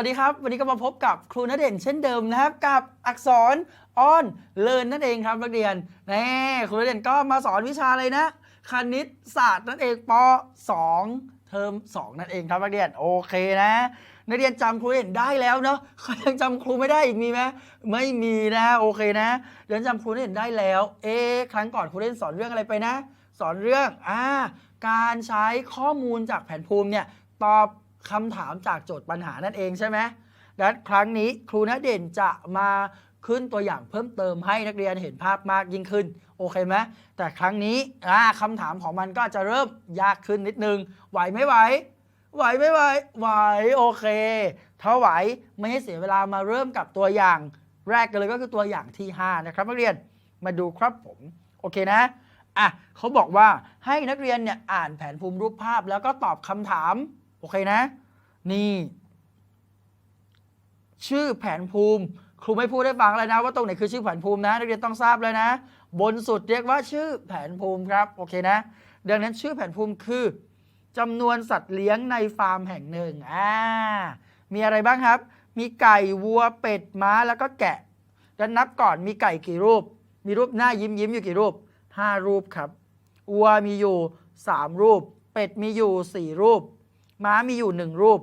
สวัสดีครับ วันนี้ก็มาพบกับครูณเด่นเช่นเดิมนะครับ กับอักษรอ้อนเลินนั่นเองครับนักเรียนแน่ครูณเด่นก็มาสอนวิชาอะไรนะคณิตศาสตร์นั่นเองป 2 เทอม2 นั่นเองครับนักเรียนโอเคนะนักเรียนจำครูเด่นได้แล้วเนาะใครยังจำครูไม่ได้อีกมีไหมไม่มีนะโอเคนะเดี๋ยวจำครูเด่นได้แล้ว เอ๊ครั้งก่อนครูเด่นสอนเรื่องอะไรไปนะ สอนเรื่องอ่าการใช้ข้อมูลจากแผนภูมิเนี่ยตอบ คำถามจากโจทย์ปัญหานั่นเองใช่ไหมและครั้งนี้ครูณเด่นจะมาขึ้นตัวอย่างเพิ่มเติมให้นักเรียนเห็นภาพมากยิ่งขึ้น โอเคไหมแต่ครั้งนี้คำถามของมันก็จะเริ่มยากขึ้นนิดนึง ไหวไม่ไหว ไหวไม่ไหว ไหว โอเค ถ้าไหวไม่ให้เสียเวลามาเริ่มกับตัวอย่างแรกกันเลยก็คือตัวอย่างที่ 5 นะครับนักเรียนมาดูครับผม โอเคนะอะเขาบอกว่าให้นักเรียนเนี่ยอ่านแผนภูมิรูปภาพแล้วก็ตอบคำถาม โอเคนะ นี่ ชื่อแผนภูมิ ครูไม่พูดให้ฟังเลยนะ ว่าตรงไหนคือชื่อแผนภูมินะนักเรียนต้องทราบเลยนะ บนสุดเรียกว่าชื่อแผนภูมิครับโอเคนะ ดังนั้นชื่อแผนภูมิคือจำนวนสัตว์เลี้ยงในฟาร์มแห่งหนึ่งอ่ามีอะไรบ้างครับ มีไก่วัวเป็ดม้าแล้วก็แกะดันนับก่อนมีไก่กี่รูป มีรูปหน้ายิ้มยิ้มอยู่กี่รูป 5 รูปครับวัวมีอยู่ 3 รูป เป็ดมีอยู่ 4 รูป ม้ามีอยู่1รูป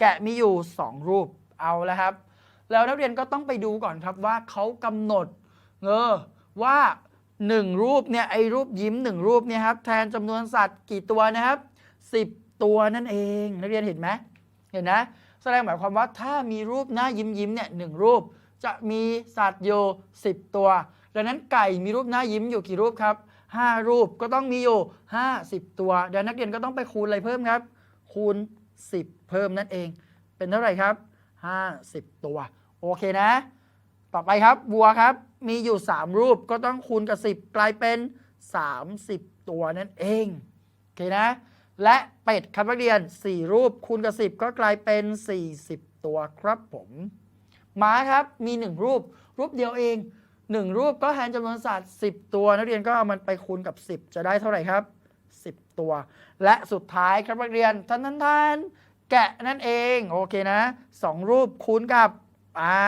แกะมีอยู่2รูปเอาแล้วครับ แล้วนักเรียนก็ต้องไปดูก่อนครับว่าเขากำหนดเออว่า1รูปเนี่ยไอ้รูปยิ้ม1รูปเนี่ยครับแทนจำนวนสัตว์กี่ตัวนะครับ10ตัวนั่นเอง นักเรียนเห็นไหมเห็นนะแสดงหมายความว่าถ้ามีรูปหน้ายิ้มยิ้มเนี่ยหนึ่งรูป จะมีสัตว์อยู่10ตัวดังนั้นไก่มีรูปหน้ายิ้มอยู่กี่รูปครับ5รูปก็ต้องมีอยู่50ตัวดังนั้นนักเรียนก็ต้องไปคูณอะไรเพิ่มครับ คูณ 10 เพิ่มนั่นเอง เป็นเท่าไหร่ครับ 50 ตัว โอเคนะ ต่อไปครับวัวครับมีอยู่ 3 รูปก็ต้องคูณกับ 10 กลายเป็น 30 ตัวนั่นเอง โอเคนะ และเป็ดครับนักเรียน 4 รูปคูณกับ 10 ก็กลายเป็น 40 ตัวครับผมม้าครับมี 1 รูป รูปเดียวเอง 1 รูปก็แทนจำนวนสัตว์10 ตัวนักเรียนก็เอามันไปคูณกับ 10 จะได้เท่าไหร่ครับ 10 ตัว และสุดท้ายครับนักเรียนท่านท่านท่านแกะนั่นเองโอเคนะ 2 รูปคูณกับอ่า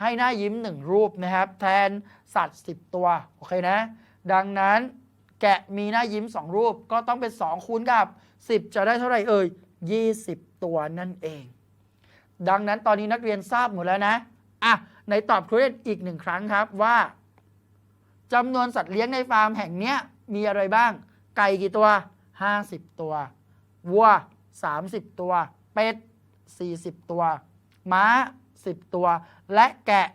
ให้หน้ายิ้ม 1 รูปนะครับ แทนสัตว์ 10 ตัวโอเคนะ ดังนั้นแกะมีหน้ายิ้ม 2 รูปก็ต้องเป็น 2 คูณกับ 10 จะได้เท่าไหร่เอ่ย20 ตัวนั่นเอง ดังนั้นตอนนี้นักเรียนทราบหมดแล้วนะอะในตอบครูเรียนอีกหนึ่งครั้งครับว่าจำนวนสัตว์เลี้ยงในฟาร์มแห่งเนี้ยมีอะไรบ้าง ไก่กี่ตัว 50 ตัว วัว 30 ตัว เป็ด 40 ตัว ม้า 10 ตัว และแกะ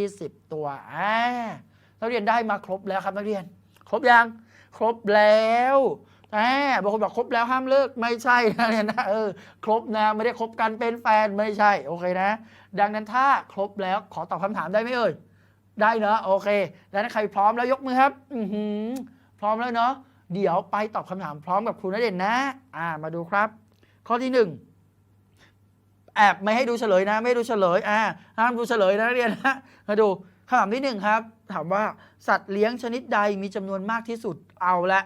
20 ตัวอ่านักเรียนได้มาครบแล้วครับนักเรียน ครบยัง ครบแล้วแหมบางคนบอกครบแล้วห้ามเลิกไม่ใช่นะเนี่ยนะเออครบนะไม่ได้คบกันเป็นแฟนไม่ใช่โอเคนะ ดังนั้นถ้าครบแล้วขอตอบคำถามได้ไหมเอ่ยได้เนอะโอเคดังนั้นใครพร้อมแล้วยกมือครับ อือหือพร้อมแล้วเนาะ เดี๋ยวไปตอบคำถามพร้อมกับครูณเด่นนะ อ่า มาดูครับ ข้อที่หนึ่งแอบไม่ให้ดูเฉลยนะ ไม่ดูเฉลย อ่า ห้ามดูเฉลยนะนักเรียนนะมาดูคำถามที่หนึ่งครับ ถามว่าสัตว์เลี้ยงชนิดใดมีจำนวนมากที่สุด เอาละ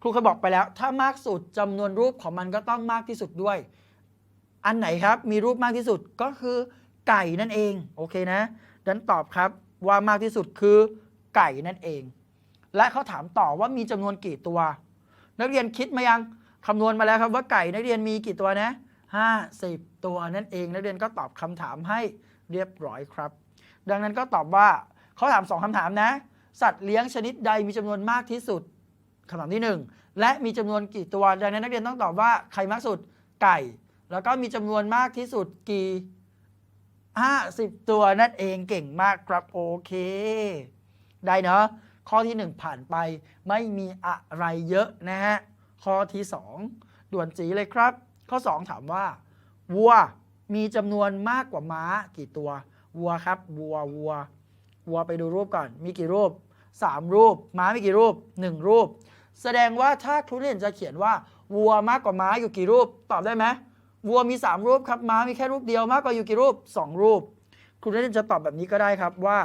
ครูเคยบอกไปแล้ว ถ้ามากสุดจำนวนรูปของมันก็ต้องมากที่สุดด้วย อันไหนครับมีรูปมากที่สุดก็คือไก่นั่นเอง โอเคนะดันตอบครับว่ามากที่สุดคือไก่นั่นเอง และเขาถามต่อว่ามีจำนวนกี่ตัว นักเรียนคิดมายังคำนวณมาแล้วครับว่าไก่นักเรียนมีกี่ตัวนะ50 ตัวนั่นเองนักเรียนก็ตอบคำถามให้เรียบร้อยครับ ดังนั้นก็ตอบว่าเขาถามสองคำถามนะ สัตว์เลี้ยงชนิดใดมีจำนวนมากที่สุดคำถามที่ 1 และมีจำนวนกี่ตัว ดังนั้นนักเรียนต้องตอบว่าใครมากสุดไก่ แล้วก็มีจำนวนมากที่สุดกี่ 50 ตัวนั่นเองเก่งมากครับโอเค ได้เนาะ ข้อที่ 1 ผ่านไปไม่มีอะไรเยอะนะฮะ ข้อที่ 2 ด่วนจีเลยครับ ข้อ 2 ถามว่า วัวมีจำนวนมากกว่าม้ากี่ตัว วัวครับวัววัววัวไปดูรูปก่อน มีกี่รูป 3 รูป ม้ามีกี่รูป 1 รูป แสดงว่าถ้าครูเรียนจะเขียนว่า วัวมากกว่าม้าอยู่กี่รูป ตอบได้ไหมวัวมี 3 รูปครับ ม้ามีแค่รูปเดียวมากกว่าอยู่กี่รูป 2 รูป ครูเรียนจะตอบแบบนี้ก็ได้ครับว่า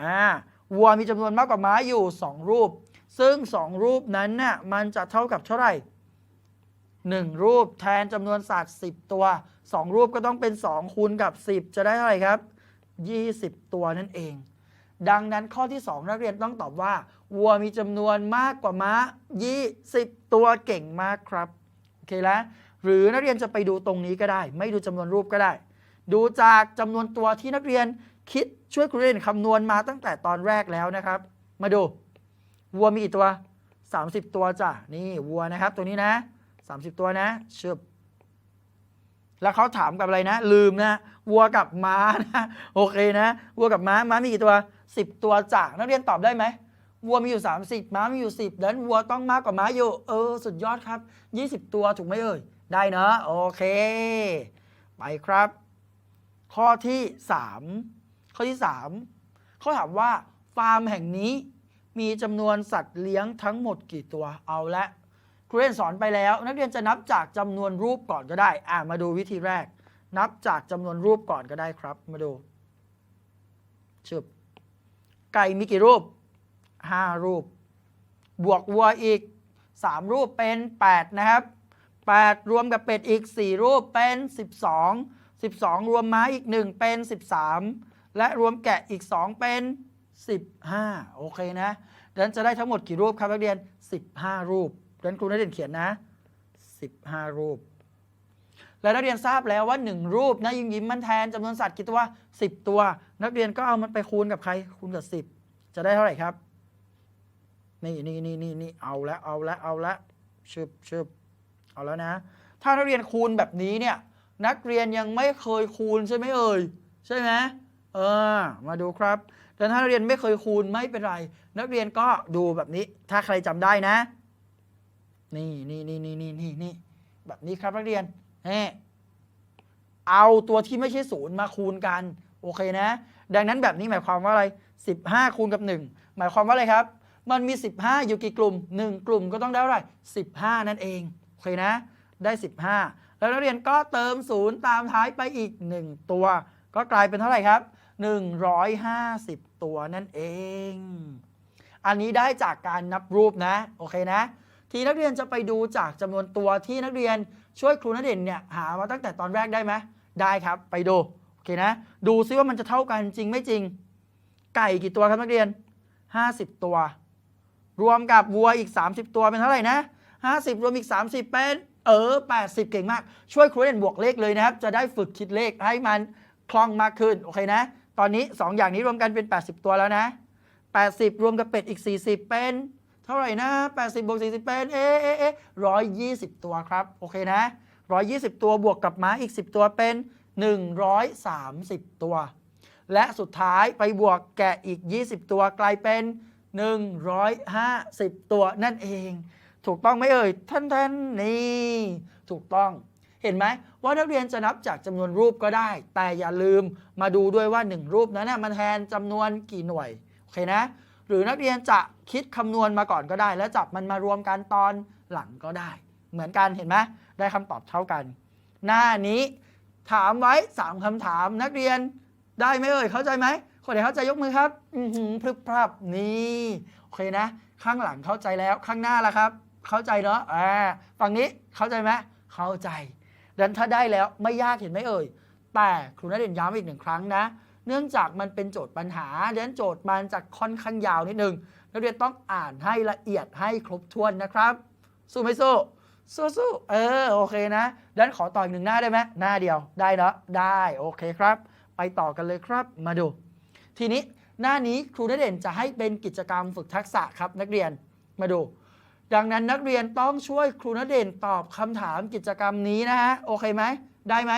อ่า วัวมีจำนวนมากกว่าม้าอยู่ 2 รูป ซึ่ง 2 รูปนั้นน่ะมันจะเท่ากับเท่าไหร่ 1 รูปแทนจำนวนสัตว์10 ตัว 2 รูปก็ต้องเป็น 2 คูณกับ 10 จะได้เท่าไหร่ครับ 20 ตัวนั่นเอง ดังนั้นข้อที่ 2 นักเรียนต้องตอบว่า วัวมีจำนวนมากกว่าม้า 20 ตัวเก่งมากครับโอเคแล้วหรือนักเรียนจะไปดูตรงนี้ก็ได้ ไม่ดูจำนวนรูปก็ได้ ดูจากจำนวนตัวที่นักเรียน คิดช่วยครูเรียนคำนวณมาตั้งแต่ตอนแรกแล้วนะครับ มาดู วัวมีกี่ตัว 30 ตัวจ้ะ นี่วัวนะครับ ตัวนี้นะ 30 ตัวนะชึบแล้วเขาถามกับอะไรนะ ลืมนะ วัวกับม้านะโอเคนะ วัวกับม้าม้ามีกี่ตัว 10 ตัวจ้ะนักเรียนตอบได้ไหมวัวมีอยู่ 30 ม้ามีอยู่ 10ดังนั้นวัวต้องมากกว่าม้าอยู่ เออ สุดยอดครับ 20 ตัวถูกไหมเอ่ย ได้เนอะโอเค ไปครับ ข้อที่ 3 ข้อที่ 3เขาถามว่าฟาร์มแห่งนี้มีจำนวนสัตว์เลี้ยงทั้งหมดกี่ตัวเอาละครูเรียนสอนไปแล้ว นักเรียนจะนับจากจำนวนรูปก่อนก็ได้ อ่ามาดูวิธีแรก นับจากจำนวนรูปก่อนก็ได้ครับ มาดูชึบไก่มีกี่รูป 5 รูป บวกวัวอีก 3 รูปเป็น 8 นะครับ 8 รวมกับเป็ดอีก 4 รูปเป็น 12 12 รวมม้าอีก 1 เป็น 13 และรวมแกะอีก 2 เป็น 15 โอเคนะดังนั้นจะได้ทั้งหมดกี่รูปครับนักเรียน 15 รูปดังนั้นครูนักเรียนเขียนนะ 15 รูป และนักเรียนทราบแล้วว่า 1 รูปนะยิ้มยิ้มมันแทนจำนวนสัตว์กี่ตัว 10 ตัว นักเรียนก็เอามันไปคูณกับใคร คูณกับ 10 จะได้เท่าไหร่ครับ นี่นี่นี่นี่นี่เอาแล้วเอาแล้วเอาแล้วชึบชึบเอาแล้วนะ ถ้านักเรียนคูณแบบนี้เนี่ย นักเรียนยังไม่เคยคูณใช่ไหมเอ่ย ใช่ไหม เออ มาดูครับ แต่ถ้านักเรียนไม่เคยคูณไม่เป็นไร นักเรียนก็ดูแบบนี้ ถ้าใครจำได้นะ นี่นี่นี่นี่นี่นี่นี่แบบนี้ครับนักเรียนเฮ้เอาตัวที่ไม่ใช่ศูนย์มาคูณกัน โอเคนะ ดังนั้นแบบนี้หมายความว่าอะไร 15 คูณกับ 1 หมายความว่าอะไรครับ มันมี 15 อยู่กี่กลุ่ม 1 กลุ่มก็ต้องได้เท่าไหร่15 นั่นเอง โอเคนะ ได้ 15 แล้วนักเรียนก็เติม0ตามท้ายไปอีก 1 ตัว ก็กลายเป็นเท่าไหร่ครับ 150 ตัวนั่นเอง อันนี้ได้จากการนับรูปนะ โอเคนะ ทีนักเรียนจะไปดูจากจำนวนตัวที่นักเรียนช่วยครูนักเด่นเนี่ยหามาตั้งแต่ตอนแรกได้ไหมได้ครับ ไปดู โอเคนะ ดูซิว่ามันจะเท่ากันจริงไม่จริง ไก่กี่ตัวครับนักเรียน 50 ตัว รวมกับวัวอีก 30 ตัวเป็นเท่าไหร่นะ 50 รวมอีก 30 เป็นเออ 80 เก่งมาก ช่วยครูเด่นบวกเลขเลยนะครับ จะได้ฝึกคิดเลขให้มันคล่องมากขึ้น โอเคนะ ตอนนี้ 2 อย่างนี้รวมกันเป็น 80 ตัวแล้วนะ 80 รวมกับเป็ดอีก 40 เป็น เท่าไหร่นะ 80บวก40 เป็น เอ๊ะเอ๊ะเอ๊ะ120ตัวครับ โอเคนะ120ตัวบวกกับม้าอีก 10 ตัวเป็น 130 ตัว และสุดท้ายไปบวกแกะอีก 20 ตัวกลายเป็น 150 ตัวนั่นเอง ถูกต้องไหมเอ่ยท่านท่านนี่ ถูกต้อง เห็นไหม ว่านักเรียนจะนับจากจำนวนรูปก็ได้ แต่อย่าลืมมาดูด้วยว่า 1 รูปนั้นนะมันแทนจำนวนกี่หน่วยโอเคนะ หรือนักเรียนจะคิดคำนวณมาก่อนก็ได้ แล้วจับมันมารวมกันตอนหลังก็ได้ เหมือนกันเห็นไหมได้คำตอบเท่ากัน หน้านี้ถามไว้ 3คำถามนักเรียนได้ไหมเอ่ยเข้าใจไหมคนไหนเข้าใจยกมือครับ อือหือพรึบพรับนี่โอเคนะ ข้างหลังเข้าใจแล้วข้างหน้าละครับ เข้าใจเนาะอ่าฝั่งนี้เข้าใจไหมเข้าใจ ดังนั้นถ้าได้แล้วไม่ยากเห็นไหมเอ่ย แต่ครูนักเรียนย้ำอีกหนึ่งครั้งนะ เนื่องจากมันเป็นโจทย์ปัญหาดังนั้นโจทย์มันจะค่อนข้างยาวนิดนึงนักเรียนต้องอ่านให้ละเอียดให้ครบถ้วนนะครับ สู้ไหมสู้สู้สู้เออโอเคนะดังนั้นขอต่ออีกหนึ่งหน้าได้ไหมหน้าเดียวได้เนาะได้โอเคครับ ไปต่อกันเลยครับมาดู ทีนี้หน้านี้ครูนักเรียนจะให้เป็นกิจกรรมฝึกทักษะครับนักเรียนมาดู ดังนั้นนักเรียนต้องช่วยครูนเรียนตอบคำถามกิจกรรมนี้นะฮะโอเคไหมได้ไหม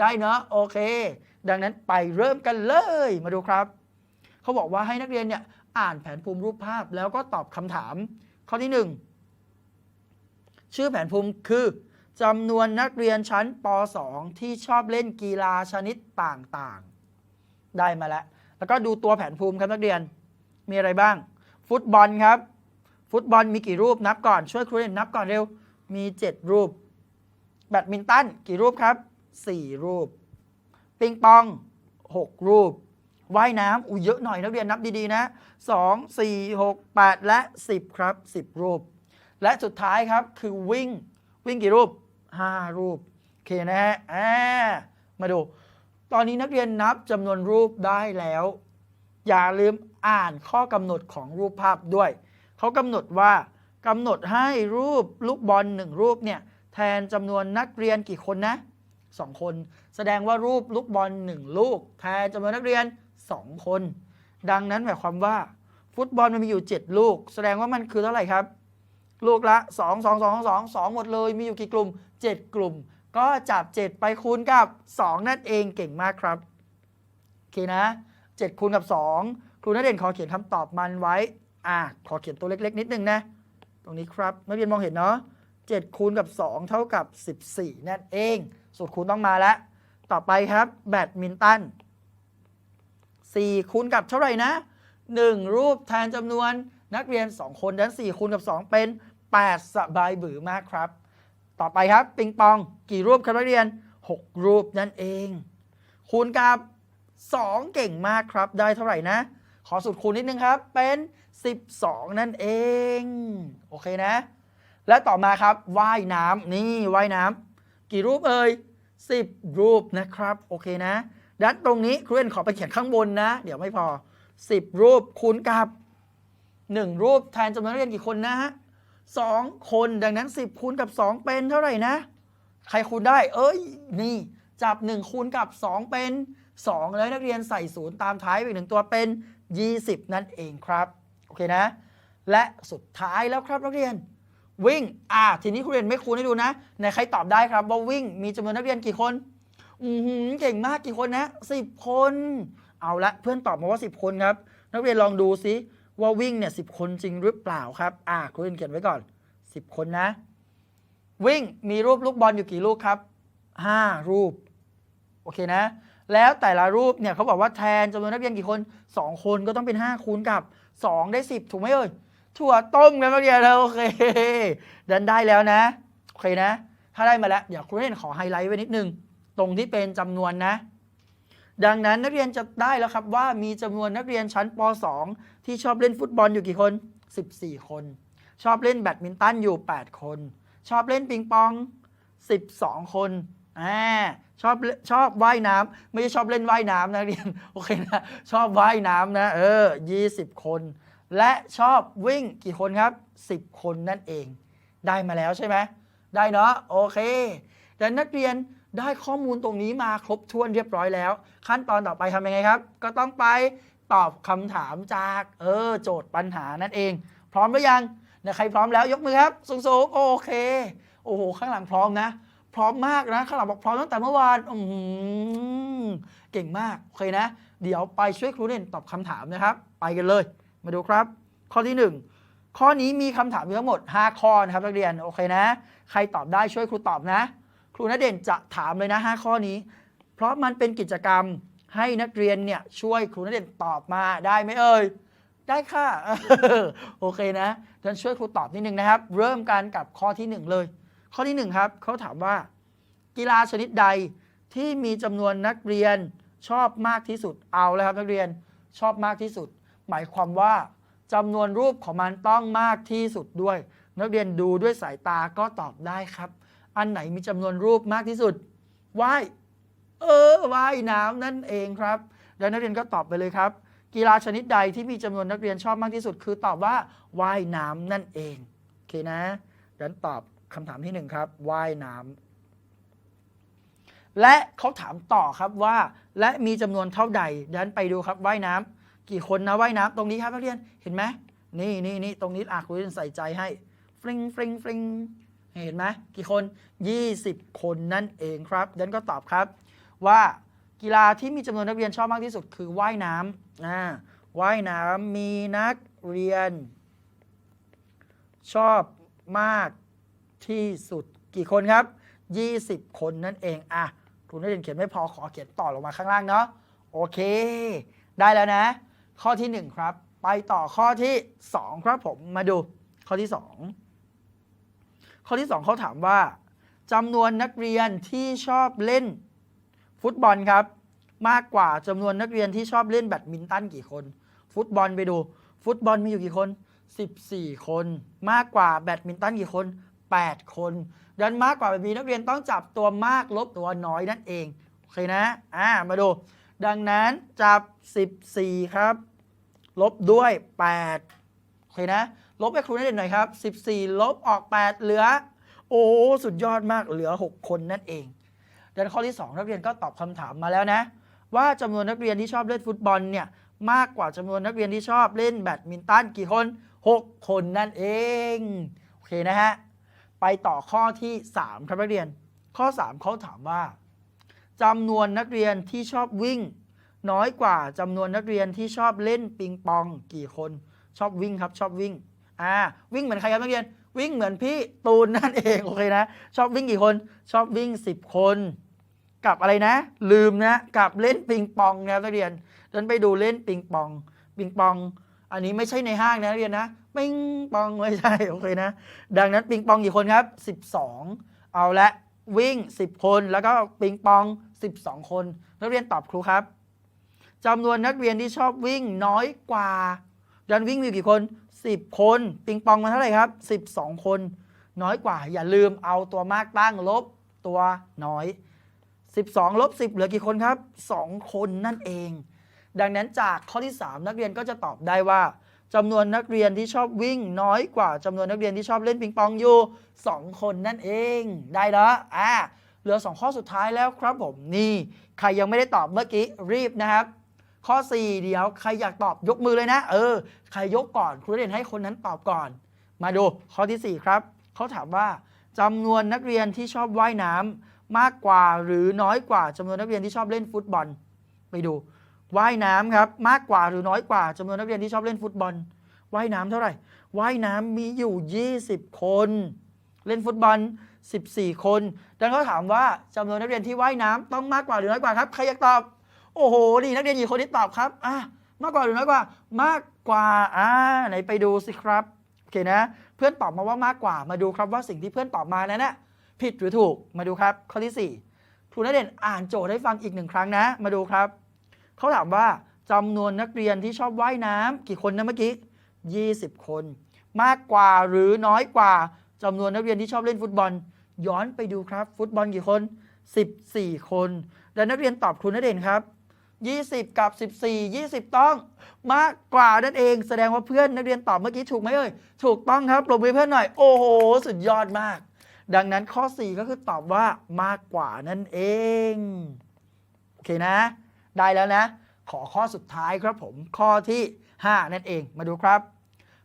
ได้เนาะโอเค ดังนั้นไปเริ่มกันเลยมาดูครับ เขาบอกว่าให้นักเรียนเนี่ยอ่านแผนภูมิรูปภาพแล้วก็ตอบคำถาม ข้อที่ 1 ชื่อแผนภูมิคือจำนวนนักเรียนชั้นป .2 ที่ชอบเล่นกีฬาชนิดต่างๆ ได้มาแล้ว แล้วก็ดูตัวแผนภูมิครับนักเรียนมีอะไรบ้าง ฟุตบอลครับ ฟุตบอลมีกี่รูปนับก่อนช่วยครูเรียนนับก่อนเร็ว มี 7 รูป แบดมินตันกี่รูปครับ 4 รูป ปิงปอง 6 รูป ว่ายน้ำอุ้ยเยอะหน่อยนักเรียนนับดีๆนะ 2 4 6 8 และ 10 ครับ 10 รูป และสุดท้ายครับคือวิ่ง วิ่งกี่รูป 5 รูป โอเคนะฮะอ่ามาดู ตอนนี้นักเรียนนับจำนวนรูปได้แล้ว อย่าลืมอ่านข้อกำหนดของรูปภาพด้วย เขากำหนดว่ากำหนดให้รูปลูกบอลหนึ่งรูปเนี่ยแทนจำนวนนักเรียนกี่คนนะสองคน แสดงว่ารูปลูกบอลหนึ่งลูก แทนจำนวนนักเรียนสองคน ดังนั้นหมายความว่า ฟุตบอลมันมีอยู่ 7 ลูก แสดงว่ามันคือเท่าไหร่ครับ ลูกละ 2 2 2 2 2 หมดเลย มีอยู่กี่กลุ่ม 7 กลุ่ม ก็จับ 7 ไปคูณกับ 2 นั่นเองเก่งมากครับ โอเคนะ 7 คูณกับ 2 ครูนักเรียนขอเขียนคำตอบมันไว้ อะขอเขียนตัวเล็ก ๆ นิดนึงนะ ตรงนี้ครับนักเรียนมองเห็นเนาะ7คูณกับ 2 เท่ากับ 14 นั่นเอง สูตรคูณต้องมาแล้ว ต่อไปครับ แบดมินตัน 4 คูณกับเท่าไหร่นะ 1 รูปแทนจำนวนนักเรียน 2 คนดังนั้น4คูณกับ 2 เป็น 8 สบายบือมากครับ ต่อไปครับ ปิงปองกี่รูปครับนักเรียน 6 รูปนั่นเอง คูณกับ 2 เก่งมากครับ ได้เท่าไหร่นะ ขอสูตรคูณนิดนึงครับ เป็น 12 นั่นเอง โอเคนะ และต่อมาครับว่ายน้ำนี่ว่ายน้ำกี่รูปเอ่ย10 รูปนะครับ โอเคนะ ดังนั้นตรงนี้ครูเอ็นขอไปเขียนข้างบนนะ เดี๋ยวไม่พอ 10 รูปคูณกับ 1 รูปแทนจำนวนนักเรียนกี่คนนะฮะสองคนดังนั้น 10คูณกับ 2 เป็นเท่าไหร่นะ ใครคูณได้ เอ้ย นี่ จับ 1 คูณกับ 2 เป็น 2 แล้วนักเรียนใส่ศูนย์ตามท้ายไปอีกหนึ่งตัวเป็น 20 นั่นเองครับ โอเคนะ และสุดท้ายแล้วครับนักเรียน วิ่ง อ่า ทีนี้ครูเรียนไม่คูณให้ดูนะไหนใครตอบได้ครับว่าวิ่งมีจำนวนนักเรียนกี่คน อือหือเก่งมากกี่คนนะสิบคน เอาละเพื่อนตอบมาว่า 10 คนครับ นักเรียนลองดูซิว่าวิ่งเนี่ยสิคนจริงหรือเปล่าครับ อ่าครูเรียนเขียนไว้ก่อน 10 คนนะ วิ่งมีรูปลูกบอลอยู่กี่ลูกครับ 5 รูป โอเคนะ แล้วแต่ละรูปเนี่ยเขาบอกว่าแทนจำนวนนักเรียนกี่คน 2 คนก็ต้องเป็น 5 คูณกับ 2 ได้ 10 ถูกไหมเอ่ยถั่วต้มกันนักเรียนแล้วโอเคดันได้แล้วนะ โอเคนะ ถ้าได้มาแล้วเดี๋ยวครูเรียนขอไฮไลท์ไว้นิดนึง ตรงที่เป็นจำนวนนะ ดังนั้นนักเรียนจะได้แล้วครับว่ามีจำนวนนักเรียนชั้นป .2 ที่ชอบเล่นฟุตบอลอยู่กี่คน 14 คน ชอบเล่นแบดมินตันอยู่ 8 คน ชอบเล่นปิงปอง 12 คนอ่า ชอบชอบว่ายน้ำไม่ใช่ชอบเล่นว่ายน้ำนะเรียนโอเคนะชอบว่ายน้ำนะ เออ 20 คน และชอบวิ่งกี่คนครับ 10 คนนั่นเอง ได้มาแล้วใช่ไหมได้เนาะโอเคแต่นักเรียนได้ข้อมูลตรงนี้มาครบถ้วนเรียบร้อยแล้ว ขั้นตอนต่อไปทำยังไงครับ ก็ต้องไปตอบคำถามจากเออโจทย์ปัญหานั่นเอง พร้อมหรือยังนะใครพร้อมแล้วยกมือครับสูงๆโอเค โอ้โหข้างหลังพร้อมนะ พร้อมมากนะข้างหลังบอกพร้อมตั้งแต่เมื่อวานอืมเก่งมากโอเคนะ เดี๋ยวไปช่วยครูเด่นตอบคำถามนะครับ ไปกันเลย มาดูครับ ข้อที่หนึ่งข้อนี้มีคำถามอยู่ทั้งหมด 5 ข้อนะครับนักเรียนโอเคนะ ใครตอบได้ช่วยครูตอบนะ ครูณเด่นจะถามเลยนะ 5 ข้อนี้ เพราะมันเป็นกิจกรรมให้นักเรียนเนี่ยช่วยครูณเด่นตอบมาได้ไหมเอ่ยได้ค่ะโอเคนะดังนช่วยครูตอบนิดนึงนะครับ เริ่มกันกับข้อที่ 1 เลย ข้อที่ 1 ครับเขาถามว่า กีฬาชนิดใดที่มีจำนวนนักเรียนชอบมากที่สุดเอาแล้วครับนักเรียนชอบมากที่สุด หมายความว่าจำนวนรูปของมันต้องมากที่สุดด้วย นักเรียนดูด้วยสายตาก็ตอบได้ครับ อันไหนมีจำนวนรูปมากที่สุดว่ายเออว่ายน้ำนั่นเองครับ แล้วนักเรียนก็ตอบไปเลยครับ กีฬาชนิดใดที่มีจำนวนนักเรียนชอบมากที่สุด คือตอบว่าว่ายน้ำนั่นเองโอเคนะดังนั้นตอบ คำถามที่หนึ่งครับว่ายน้ำและเขาถามต่อครับว่า และมีจำนวนเท่าใดดันไปดูครับว่ายน้ำกี่คนนะว่ายน้ำตรงนี้ครับนักเรียนเห็นไหมนี่นี่นี่ตรงนี้อะครูเรียนใส่ใจให้ฟริงฟริงฟริงเห็นไหมกี่คน 20 คนนั่นเองครับดันก็ตอบครับ ว่ากีฬาที่มีจำนวนนักเรียนชอบมากที่สุดคือว่ายน้ำอ่าว่ายน้ำมีนักเรียน ชอบมาก ที่สุดกี่คนครับ 20 คนนั่นเองอะครูนักเรียนเขียนไม่พอขอเขียนต่อลงมาข้างล่างเนาะโอเค ได้แล้วนะ ข้อที่ 1 ครับ ไปต่อข้อที่ 2 ครับผมมาดูข้อที่ 2 ข้อที่ 2เขาถามว่าจำนวนนักเรียนที่ชอบเล่น ฟุตบอลครับ มากกว่าจำนวนนักเรียนที่ชอบเล่นแบดมินตันกี่คน ฟุตบอลไปดู ฟุตบอลมีอยู่กี่คน 14 คน มากกว่าแบดมินตันกี่คน 8 คน ดันมากกว่าแบบนี้นักเรียนต้องจับตัวมากลบตัวน้อยนั่นเอง โอเคนะ อ่า มาดู ดังนั้นจับ 14 ครับ ลบด้วย 8 โอเคนะ ลบไปครูนักเรียนหน่อยครับ 14 ลบออก 8 เหลือ โอ้ สุดยอดมาก เหลือ 6 คนนั่นเอง ดันข้อที่ 2 นักเรียนก็ตอบคำถามมาแล้วนะ ว่าจำนวนนักเรียนที่ชอบเล่นฟุตบอลเนี่ย มากกว่าจำนวนนักเรียนที่ชอบเล่นแบดมินตันกี่คน 6 คนนั่นเอง โอเคนะฮะ ไปต่อข้อที่ 3 ครับนักเรียน ข้อ 3เขาถามว่าจำนวนนักเรียนที่ชอบวิ่ง น้อยกว่าจำนวนนักเรียนที่ชอบเล่นปิงปองกี่คนชอบวิ่งครับชอบวิ่งอ่าวิ่งเหมือนใครครับนักเรียน วิ่งเหมือนพี่ตูนนั่นเองโอเคนะ ชอบวิ่งกี่คนชอบวิ่ง 10 คน กับอะไรนะ ลืมนะกับเล่นปิงปองนะนักเรียนเดินไปดูเล่นปิงปองปิงปอง อันนี้ไม่ใช่ในห้างนะนักเรียนนะ ปิงปองไม่ใช่โอเคนะ ดังนั้นปิงปองกี่คนครับ 12 เอาละวิ่ง 10 คนแล้วก็ปิงปอง 12 คน นักเรียนตอบครูครับจำนวนนักเรียนที่ชอบวิ่งน้อยกว่าดันวิ่งมีกี่คน 10 คน ปิงปองมาเท่าไหร่ครับ 12 คน น้อยกว่า อย่าลืมเอาตัวมากตั้งลบตัวน้อย 12ลบ10 เหลือกี่คนครับ 2 คนนั่นเอง ดังนั้นจากข้อที่ 3 นักเรียนก็จะตอบได้ว่า จำนวนนักเรียนที่ชอบวิ่งน้อยกว่าจำนวนนักเรียนที่ชอบเล่นปิงปองอยู่ 2 คนนั่นเองได้แล้วอ่าเหลือ 2 ข้อสุดท้ายแล้วครับผมนี่ใครยังไม่ได้ตอบเมื่อกี้รีบนะครับ ข้อ 4 เดี๋ยวใครอยากตอบยกมือเลยนะ เออ ใครยกก่อนครูเรียนให้คนนั้นตอบก่อน มาดูข้อที่ 4 ครับเขาถามว่าจำนวนนักเรียนที่ชอบว่ายน้ำมากกว่าหรือน้อยกว่าจำนวนนักเรียนที่ชอบเล่นฟุตบอล ไปดู ว่ายน้ำครับมากกว่าหรือน้อยกว่าจำนวนนักเรียนที่ชอบเล่นฟุตบอลว่ายน้ำเท่าไหร่ว่ายน้ำมีอยู่ 20 คน เล่นฟุตบอล 14 คนดังนั้นเขาถามว่าจำนวนนักเรียนที่ว่ายน้ำต้องมากกว่าหรือน้อยกว่าครับใครอยากตอบ โอ้โหนี่นักเรียนกี่คนที่ตอบครับอะมากกว่าหรือน้อยกว่า มากกว่าอ่าไหนไปดูสิครับโอเคนะ เพื่อนตอบมาว่ามากกว่า มาดูครับว่าสิ่งที่เพื่อนตอบมานั้นนะผิดหรือถูกมาดูครับข้อที่4ครูนักเรียนอ่านโจทย์ให้ฟังอีกหนึ่งครั้งนะ มาดูครับ เขาถามว่าจำนวนนักเรียนที่ชอบว่ายน้ำกี่คนนะเมื่อกี้20 คน มากกว่าหรือน้อยกว่าจำนวนนักเรียนที่ชอบเล่นฟุตบอล ย้อนไปดูครับ ฟุตบอลกี่คน 14 คน และนักเรียนตอบครูนักเรียนครับ 20 กับ 14 20 ต้อง มากกว่านั่นเอง แสดงว่าเพื่อนนักเรียนตอบเมื่อกี้ถูกไหมเอ่ยถูกต้องครับปรบมือเพื่อนหน่อยโอ้โหสุดยอดมาก ดังนั้นข้อ 4 ก็คือตอบว่ามากกว่านั่นเอง โอเคนะ ได้แล้วนะ ขอข้อสุดท้ายครับผมข้อที่ 5 นั่นเองมาดูครับ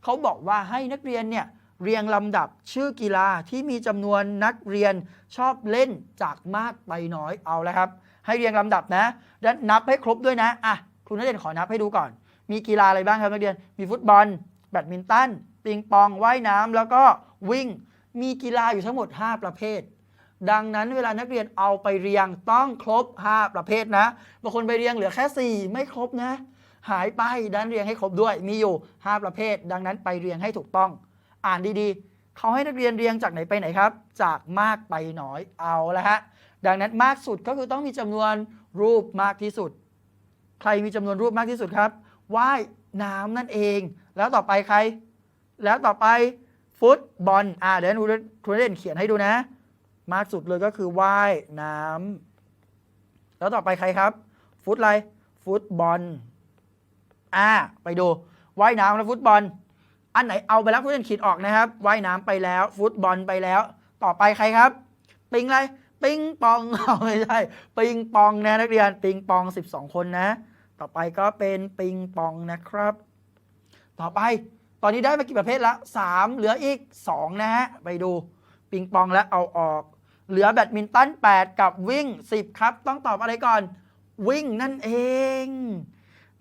เขาบอกว่าให้นักเรียนเนี่ยเรียงลำดับชื่อกีฬาที่มีจำนวนนักเรียนชอบเล่นจากมากไปน้อยเอาแล้วครับ ให้เรียงลำดับนะและนับให้ครบด้วยนะอะครูนักเรียนขอนับให้ดูก่อน มีกีฬาอะไรบ้างครับนักเรียน มีฟุตบอล แบดมินตันปิงปองว่ายน้ำแล้วก็วิ่ง มีกีฬาอยู่ทั้งหมด 5 ประเภท ดังนั้นเวลานักเรียนเอาไปเรียงต้องครบ 5 ประเภทนะบางคนไปเรียงเหลือแค่ 4 ไม่ครบนะ หายไปดันเรียงให้ครบด้วยมีอยู่ 5 ประเภท ดังนั้นไปเรียงให้ถูกต้อง อ่านดีๆ เขาให้นักเรียนเรียงจากไหนไปไหนครับ จากมากไปน้อยเอาละฮะดังนั้นมากสุดก็คือต้องมีจำนวนรูปมากที่สุด ใครมีจำนวนรูปมากที่สุดครับว่ายน้ำนั่นเอง แล้วต่อไปใคร แล้วต่อไปฟุตบอลอ่าเดี๋ยวครูครูเล่นเขียนให้ดูนะ มากสุดเลยก็คือว่ายน้ำแล้วต่อไปใครครับ ฟุตอะไร ฟุตบอลอ่าไปดูว่ายน้ำและฟุตบอล อันไหนเอาไปแล้วผู้เล่นขีดออกนะครับว่ายน้ำไปแล้ว ฟุตบอลไปแล้ว ต่อไปใครครับ ปิงอะไรปิงปองเอาไม่ใช่ปิงปองนะนักเรียนปิงปอง 12 คนนะ ต่อไปก็เป็นปิงปองนะครับ ต่อไปตอนนี้ได้มากี่ประเภทละ3เหลืออีก 2 นะฮะไปดูปิงปองแล้วเอาออก เหลือแบดมินตัน 8 กับวิ่ง 10 ครับ ต้องตอบอะไรก่อน วิ่งนั่นเอง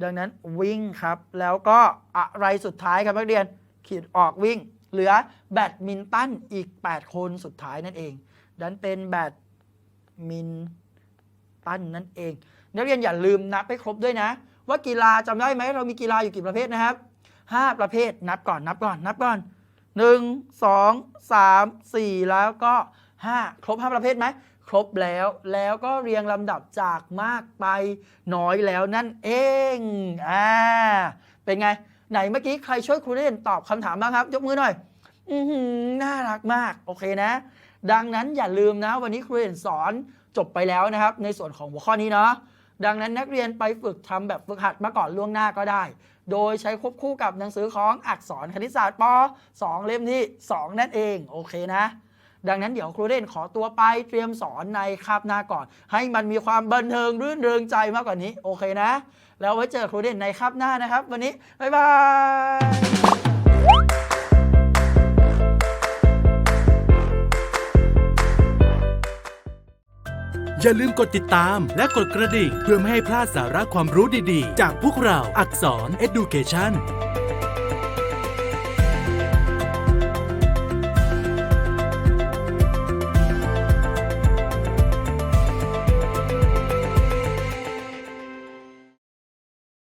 ดังนั้นวิ่งครับ แล้วก็อะไรสุดท้ายครับนักเรียน ขีดออกวิ่ง เหลือแบดมินตันอีก 8 คนสุดท้ายนั่นเอง ดันเป็นแบดมินตันนั่นเอง นักเรียนอย่าลืมนับให้ครบด้วยนะ ว่ากีฬาจำได้ไหมเรามีกีฬาอยู่กี่ประเภทนะครับ 5 ประเภทนับก่อนนับก่อนนับก่อน 1 2 3 4 แล้วก็ 5 ครบ 5 ประเภทไหม ครบแล้ว แล้วก็เรียงลำดับจากมากไปน้อยแล้วนั่นเอง อ่า เป็นไง ไหนเมื่อกี้ใครช่วยครูเล่นตอบคำถามบ้างครับ ยกมือหน่อย อือหือน่ารักมาก โอเคนะ ดังนั้นอย่าลืมนะ วันนี้ครูเห็นสอนจบไปแล้วนะครับ ในส่วนของหัวข้อนี้เนาะ ดังนั้นนักเรียนไปฝึกทำแบบฝึกหัดมาก่อนล่วงหน้าก็ได้ โดยใช้ควบคู่กับหนังสือของอักษรคณิตศาสตร์ป .2 เล่มที่ 2 นั่นเอง โอเคนะ ดังนั้นเดี๋ยวครูเด่นขอตัวไปเตรียมสอนในคาบหน้าก่อน ให้มันมีความบันเทิงรื่นเริงใจมากกว่านี้ โอเคนะ แล้วไว้เจอครูเด่นในคาบหน้านะครับ วันนี้ บ๊ายบายอย่าลืมกดติดตามและกดกระดิ่งเพื่อไม่ให้พลาดสาระความรู้ดีๆ จากพวกเราอักษร Education